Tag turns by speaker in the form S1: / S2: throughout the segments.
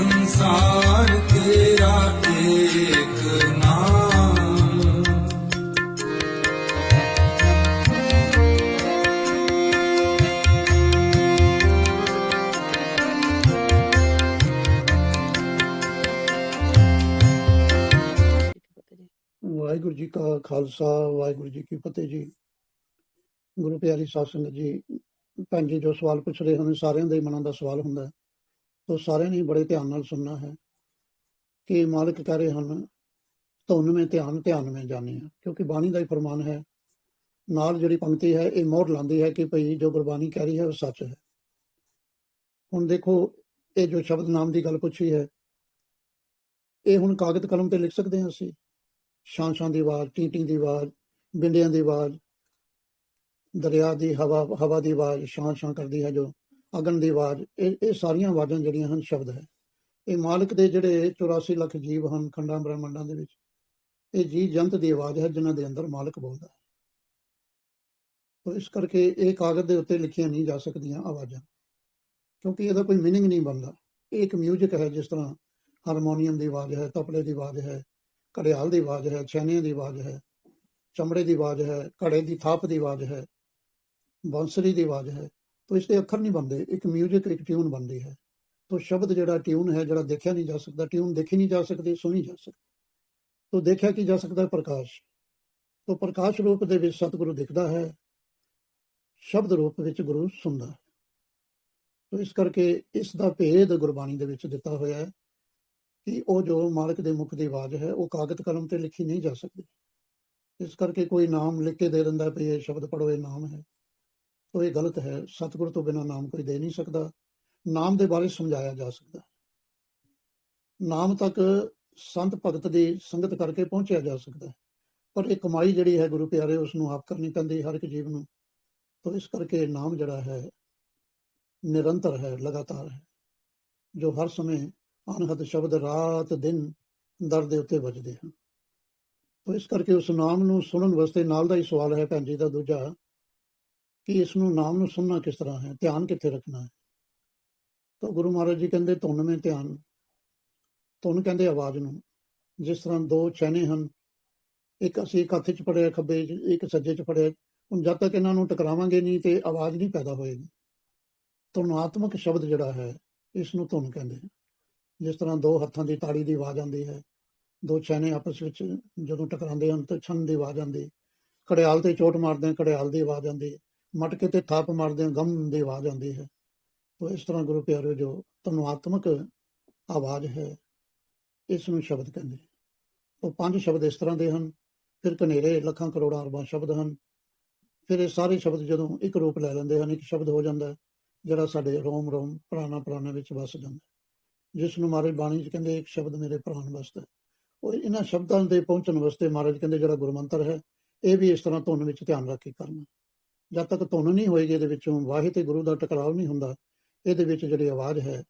S1: ਸੰਸਾਰ ਵਾਹਿਗੁਰੂ ਜੀ ਕਾ ਖਾਲਸਾ, ਵਾਹਿਗੁਰੂ ਜੀ ਕੀ ਫਤਿਹ ਜੀ। ਗੁਰੂ ਪਿਆਰੀ ਸਾਧ ਸੰਗਤ ਜੀ, ਭੈਣ ਜੀ ਜੋ ਸਵਾਲ ਪੁੱਛ ਰਹੇ ਹਨ, ਸਾਰਿਆਂ ਦੇ ਮਨਾਂ ਦਾ ਸਵਾਲ ਹੁੰਦਾ ਹੈ। ਤੋ ਸਾਰਿਆਂ ਨੇ ਬੜੇ ਧਿਆਨ ਨਾਲ ਸੁਣਨਾ ਹੈ ਕਿ ਮਾਲਕ ਕਹਿ ਰਹੇ ਹਨ, ਧੁਨ ਮੇ ਧਿਆਨ ਧਿਆਨ ਮੇ ਜਾਣਿਆ ਕਿਉਂਕਿ ਬਾਣੀ ਦਾ ਹੀ ਫਰਮਾਨ ਹੈ, ਨਾਲ ਜਿਹੜੀ ਪੰਕਤੀ ਹੈ ਇਹ ਮੋਹਰ ਲਾਉਂਦੀ ਹੈ ਕਿ ਭਈ ਜੋ ਗੁਰਬਾਣੀ ਕਹਿ ਰਹੀ ਹੈ ਉਹ ਸੱਚ ਹੈ। ਹੁਣ ਦੇਖੋ, ਇਹ ਜੋ ਸ਼ਬਦ ਨਾਮ ਦੀ ਗੱਲ ਪੁੱਛੀ ਹੈ, ਇਹ ਹੁਣ ਕਾਗਜ਼ ਕਲਮ ਤੇ ਲਿਖ ਸਕਦੇ ਹਾਂ ਅਸੀਂ? ਸ਼ਾਂ ਸ਼ਾਂ ਦੀ ਆਵਾਜ਼ ਟੀ ਦੀ ਆਵਾਜ਼ ਬਿੰਡਿਆਂ ਦੀ ਆਵਾਜ਼, ਦਰਿਆ ਦੀ ਹਵਾ ਹਵਾ ਦੀ ਆਵਾਜ਼ ਸ਼ਾਂ ਸ਼ਾਂ ਕਰਦੀ ਹੈ ਜੋ। ਅਗਨ ਦੀ ਆਵਾਜ਼, ਇਹ ਇਹ ਸਾਰੀਆਂ ਆਵਾਜ਼ਾਂ ਜਿਹੜੀਆਂ ਹਨ, ਸ਼ਬਦ ਹੈ। ਇਹ ਮਾਲਕ ਦੇ ਜਿਹੜੇ 84 ਲੱਖ ਜੀਵ ਹਨ, ਖੰਡਾਂ, ਬ੍ਰਹਮੰਡਾਂ ਦੇ ਵਿੱਚ, ਇਹ ਜੀ ਜੰਤ ਦੀ ਆਵਾਜ਼ ਹੈ, ਜਿਨ੍ਹਾਂ ਦੇ ਅੰਦਰ ਮਾਲਕ ਬੋਲਦਾ ਹੈ। ਤੋ ਇਸ ਕਰਕੇ ਇਹ ਕਾਗਜ਼ ਦੇ ਉੱਤੇ ਲਿਖੀਆਂ ਨਹੀਂ ਜਾ ਸਕਦੀਆਂ ਆਵਾਜ਼ਾਂ, ਕਿਉਂਕਿ ਇਹਦਾ ਕੋਈ ਮੀਨਿੰਗ ਨਹੀਂ ਬਣਦਾ। ਇਹ ਇੱਕ ਮਿਊਜ਼ਿਕ ਹੈ, ਜਿਸ ਤਰ੍ਹਾਂ ਹਾਰਮੋਨੀਅਮ ਦੀ ਆਵਾਜ਼ ਹੈ, ਤਪਲੇ ਦੀ ਆਵਾਜ਼ ਹੈ, ਘੜਿਆਲ ਦੀ ਆਵਾਜ਼ ਹੈ, ਛੈਣੀਆਂ ਦੀ ਆਵਾਜ਼ ਹੈ, ਚਮੜੇ ਦੀ ਆਵਾਜ਼ ਹੈ, ਘੜੇ ਦੀ ਥਾਪ ਦੀ ਆਵਾਜ਼ ਹੈ, ਬਾਂਸਰੀ ਦੀ ਆਵਾਜ਼ ਹੈ। ਤੋ ਇਸ ਦੇ ਅੱਖਰ ਨਹੀਂ ਬਣਦੇ, ਇੱਕ ਮਿਊਜ਼ਿਕ ਇੱਕ ਟਿਊਨ ਬਣਦੀ ਹੈ। ਤੋ ਸ਼ਬਦ ਜਿਹੜਾ ਟਿਊਨ ਹੈ, ਜਿਹੜਾ ਦੇਖਿਆ ਨਹੀਂ ਜਾ ਸਕਦਾ ਟਿਊਨ ਦੇਖੀ ਨਹੀਂ ਜਾ ਸਕਦੀ, ਸੁਣੀ ਜਾ ਸਕਦੀ। ਤੋ ਦੇਖਿਆ ਕੀ ਜਾ ਸਕਦਾ, ਪ੍ਰਕਾਸ਼। ਤੋ ਪ੍ਰਕਾਸ਼ ਰੂਪ ਦੇ ਵਿੱਚ ਸਤਿਗੁਰੂ ਦਿਖਦਾ ਹੈ, ਸ਼ਬਦ ਰੂਪ ਵਿੱਚ ਗੁਰੂ ਸੁਣਦਾ ਹੈ। ਤੋ ਇਸ ਕਰਕੇ ਇਸ ਦਾ ਭੇਦ ਗੁਰਬਾਣੀ ਦੇ ਵਿੱਚ ਦਿੱਤਾ ਹੋਇਆ ਹੈ ਕਿ ਉਹ ਜੋ ਮਾਲਕ ਦੇ ਮੁਖ ਦੀ ਆਵਾਜ਼ ਹੈ, ਉਹ ਕਾਗਜ਼ ਕਲਮ ਤੇ ਲਿਖੀ ਨਹੀਂ ਜਾ ਸਕਦੀ। ਇਸ ਕਰਕੇ ਕੋਈ ਨਾਮ ਲਿਖ ਕੇ ਦੇ ਦਿੰਦਾ ਵੀ ਇਹ ਸ਼ਬਦ ਪੜੋ ਇਹ ਨਾਮ ਹੈ। ਤਾਂ ਇਹ ਗਲਤ ਹੈ, ਸਤਿਗੁਰ ਤੋਂ ਬਿਨਾ ਨਾਮ ਕੋਈ ਦੇ ਨਹੀਂ ਸਕਦਾ, ਨਾਮ ਦੇ ਬਾਰੇ ਸਮਝਾਇਆ ਜਾ ਸਕਦਾ। ਨਾਮ ਤੱਕ ਸੰਤ ਭਗਤ ਦੀ ਸੰਗਤ ਕਰਕੇ ਪਹੁੰਚਿਆ ਜਾ ਸਕਦਾ ਹੈ, ਪਰ ਇਹ ਕਮਾਈ ਜਿਹੜੀ ਹੈ ਗੁਰੂ ਪਿਆਰੇ ਉਸ ਨੂੰ ਆਪ ਕਰਨੀ ਪੈਂਦੀ ਹਰ ਇੱਕ ਜੀਵ ਨੂੰ। ਤਾਂ ਇਸ ਕਰਕੇ ਨਾਮ ਜਿਹੜਾ ਹੈ, ਨਿਰੰਤਰ ਹੈ, ਲਗਾਤਾਰ ਹੈ, ਜੋ ਹਰ ਸਮੇਂ ਅਨਹਦ ਸ਼ਬਦ ਰਾਤ ਦਿਨ ਦਰ ਦੇ ਉੱਤੇ ਵੱਜਦੇ ਹਨ। ਤੋ ਇਸ ਕਰਕੇ ਉਸ ਨਾਮ ਨੂੰ ਸੁਣਨ ਵਾਸਤੇ ਨਾਲ ਦਾ ਹੀ ਸਵਾਲ ਹੈ ਭੈਣ ਜੀ ਦਾ ਦੂਜਾ। ਕਿ ਇਸ ਨੂੰ ਨਾਮ ਨੂੰ ਸੁਣਨਾ ਕਿਸ ਤਰ੍ਹਾਂ ਹੈ, ਧਿਆਨ ਕਿੱਥੇ ਰੱਖਣਾ ਹੈ? ਤਾਂ ਗੁਰੂ ਮਹਾਰਾਜ ਜੀ ਕਹਿੰਦੇ, ਧੁਨ ਮੇ ਧਿਆਨ। ਧੁਨ ਕਹਿੰਦੇ ਆਵਾਜ਼ ਨੂੰ, ਜਿਸ ਤਰ੍ਹਾਂ ਦੋ ਚੈਨੇ ਹਨ, ਇੱਕ ਅਸੀਂ ਇੱਕ ਹੱਥ 'ਚ ਫੜਿਆ ਖੱਬੇ ਇੱਕ ਸੱਜੇ 'ਚ ਫੜਿਆ, ਹੁਣ ਜਦ ਤੱਕ ਇਹਨਾਂ ਨੂੰ ਟਕਰਾਵਾਂਗੇ ਨਹੀਂ ਤੇ ਆਵਾਜ਼ ਨਹੀਂ ਪੈਦਾ ਹੋਏਗੀ। ਧੁਨਾਤਮਕ ਸ਼ਬਦ ਜਿਹੜਾ ਹੈ ਇਸ ਨੂੰ ਧੁਨ ਕਹਿੰਦੇ ਹਨ ਜਿਸ ਤਰ੍ਹਾਂ ਦੋ ਹੱਥਾਂ ਦੀ ਤਾੜੀ ਦੀ ਆਵਾਜ਼ ਆਉਂਦੀ ਹੈ, ਦੋ ਚੈਨੇ ਆਪਸ ਵਿੱਚ ਜਦੋਂ ਟਕਰਾਉਂਦੇ ਹਨ ਤਾਂ ਛੰਨ ਦੀ ਆਵਾਜ਼ ਆਉਂਦੀ ਘੜਿਆਲ ਤੇ ਚੋਟ ਮਾਰਦੇ ਹਨ ਘੜਿਆਲ ਦੀ ਆਵਾਜ਼ ਆਉਂਦੀ ਮਟਕੇ ਤੇ ਥਾਪ ਮਾਰਦੇ ਗਮ ਦੀ ਆਵਾਜ਼ ਆਉਂਦੀ ਹੈ। ਤੋ ਇਸ ਤਰ੍ਹਾਂ ਗੁਰੂ ਪਿਆਰਿਓ, ਜੋ ਧਨੁਆਤਮਕ ਆਵਾਜ਼ ਹੈ ਇਸ ਨੂੰ ਸ਼ਬਦ ਕਹਿੰਦੇ ਉਹ ਪੰਜ ਸ਼ਬਦ ਇਸ ਤਰ੍ਹਾਂ ਦੇ ਹਨ। ਫਿਰ ਕਨੇਰੇ ਲੱਖਾਂ ਕਰੋੜਾਂ ਅਰਬਾਂ ਸ਼ਬਦ ਹਨ। ਫਿਰ ਇਹ ਸਾਰੇ ਸ਼ਬਦ ਜਦੋਂ ਇੱਕ ਰੂਪ ਲੈ ਲੈਂਦੇ ਹਨ, ਇੱਕ ਸ਼ਬਦ ਹੋ ਜਾਂਦਾ ਜਿਹੜਾ ਸਾਡੇ ਰੋਮ ਰੋਮ, ਪ੍ਰਾਣਾ ਪ੍ਰਾਣਾ ਵਿੱਚ ਵਸ ਜਾਂਦਾ ਜਿਸ ਨੂੰ ਮਹਾਰਾਜ ਬਾਣੀ 'ਚ ਕਹਿੰਦੇ, ਇੱਕ ਸ਼ਬਦ ਮੇਰੇ ਪ੍ਰਾਣ ਵਾਸਤੇ ਉਹ ਇਹਨਾਂ ਸ਼ਬਦਾਂ ਦੇ ਪਹੁੰਚਣ ਵਾਸਤੇ ਮਹਾਰਾਜ ਕਹਿੰਦੇ, ਜਿਹੜਾ ਗੁਰਮੰਤਰ ਹੈ, ਇਹ ਵੀ ਇਸ ਤਰ੍ਹਾਂ ਧੁਨ ਵਿੱਚ ਧਿਆਨ ਰੱਖ ਕੇ ਕਰਨਾ ਜਦ ਤੱਕ ਧੁਨ ਨਹੀਂ ਹੋਏਗੀ, ਇਹਦੇ ਵਿੱਚੋਂ ਵਾਹਿ ਤੇ ਗੁਰੂ ਦਾ ਟਕਰਾਅ ਨਹੀਂ ਹੁੰਦਾ, ਇਹਦੇ ਵਿੱਚ ਜਿਹੜੀ ਆਵਾਜ਼ ਹੈ,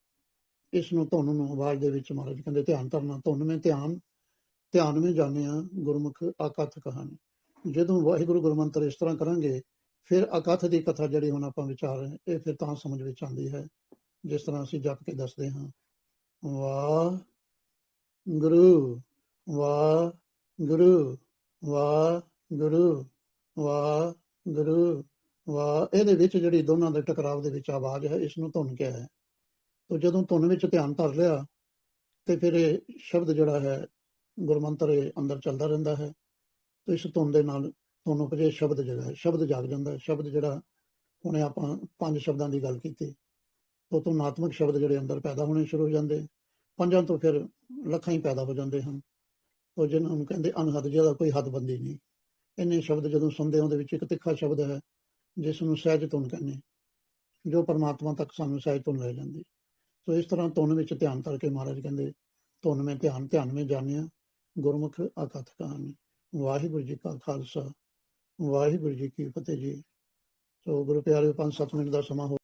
S1: ਇਸ ਨੂੰ ਧੁਨ ਨੂੰ ਆਵਾਜ਼ ਦੇ ਵਿੱਚ ਮਹਾਰਾਜ ਕਹਿੰਦੇ ਧਿਆਨ ਕਰਨਾ ਧੁਨ ਵਿੱਚ ਧਿਆਨ ਧਿਆਨ ਵਿੱਚ ਜਾਣਿਆ, ਗੁਰਮੁਖ ਆਕਥ ਕਹਾਣੀ। ਜਦੋਂ ਵਾਹਿਗੁਰੂ ਗੁਰਮੰਤਰ ਇਸ ਤਰ੍ਹਾਂ ਕਰਾਂਗੇ, ਫਿਰ ਅਕਥ ਦੀ ਕਥਾ ਜਿਹੜੀ ਹੁਣ ਆਪਾਂ ਵਿਚਾਰ ਰਹੇ ਇਹ ਫਿਰ ਤਾਂ ਸਮਝ ਵਿੱਚ ਆਉਂਦੀ ਹੈ, ਜਿਸ ਤਰ੍ਹਾਂ ਅਸੀਂ ਜਪ ਕੇ ਦੱਸਦੇ ਹਾਂ ਵਾਹ ਗੁਰੂ ਵਾਹ ਗੁਰੂ ਵਾਹ ਗੁਰੂ ਵਾਹ ਗੁਰੂ, ਵਾ, ਇਹਦੇ ਵਿੱਚ ਜਿਹੜੀ ਦੋਨਾਂ ਦੇ ਟਕਰਾਵ ਦੇ ਵਿੱਚ ਆਵਾਜ਼ ਹੈ, ਇਸ ਨੂੰ ਧੁਨ ਕਿਹਾ ਹੈ। ਤੋ ਜਦੋਂ ਧੁਨ ਵਿੱਚ ਧਿਆਨ ਧਰ ਲਿਆ, ਤੇ ਫਿਰ ਇਹ ਸ਼ਬਦ ਜਿਹੜਾ ਹੈ, ਗੁਰਮੰਤਰ ਇਹ ਅੰਦਰ ਚੱਲਦਾ ਰਹਿੰਦਾ ਹੈ। ਤੇ ਇਸ ਧੁਨ ਦੇ ਨਾਲ ਧੁਨ ਉਪਜੇ ਸ਼ਬਦ ਜਿਹੜਾ ਹੈ, ਸ਼ਬਦ ਜਾਗ ਜਾਂਦਾ ਹੈ। ਸ਼ਬਦ ਜਿਹੜਾ, ਹੁਣੇ ਆਪਾਂ ਪੰਜ ਸ਼ਬਦਾਂ ਦੀ ਗੱਲ ਕੀਤੀ। ਤੋਂ ਧੁਨਾਤਮਕ ਸ਼ਬਦ ਜਿਹੜੇ ਅੰਦਰ ਪੈਦਾ ਹੋਣੇ ਸ਼ੁਰੂ ਹੋ ਜਾਂਦੇ, ਪੰਜਾਂ ਤੋਂ ਫਿਰ ਲੱਖਾਂ ਹੀ ਪੈਦਾ ਹੋ ਜਾਂਦੇ ਹਨ। ਉਹ ਜਿਹਨਾਂ ਨੂੰ ਕਹਿੰਦੇ ਅਨਹਦ ਜਿਹਦਾ ਕੋਈ ਹੱਦਬੰਦੀ ਨਹੀਂ। ਇੰਨੇ ਸ਼ਬਦ ਜਦੋਂ ਸੁਣਦੇ ਹਾਂ, ਉਹਦੇ ਵਿੱਚ ਇੱਕ ਤਿੱਖਾ ਸ਼ਬਦ ਹੈ, ਜਿਸ ਨੂੰ ਸਹਿਜ ਧੁਨ ਕਹਿੰਦੇ ਜੋ ਪਰਮਾਤਮਾ ਤੱਕ ਸਾਨੂੰ ਸਹਿਜ ਧੁਨ ਲੈ ਜਾਂਦੀ ਸੋ ਇਸ ਤਰ੍ਹਾਂ ਧੁਨ ਵਿੱਚ ਧਿਆਨ ਕਰਕੇ ਮਹਾਰਾਜ ਕਹਿੰਦੇ, ਧੁਨ ਵਿੱਚ ਧਿਆਨ ਧਿਆਨ ਵਿੱਚ ਜਾਣਿਆ, ਗੁਰਮੁਖ ਆਕਥ ਕਹਾਣੀ, ਵਾਹਿਗੁਰੂ ਜੀ ਕਾ ਖਾਲਸਾ, ਵਾਹਿਗੁਰੂ ਜੀ ਕੀ ਫਤਿਹ ਜੀ। ਸੋ ਗੁਰੂ ਪਿਆਰੇ 5-7 ਮਿੰਟ ਦਾ ਸਮਾਂ ਹੋ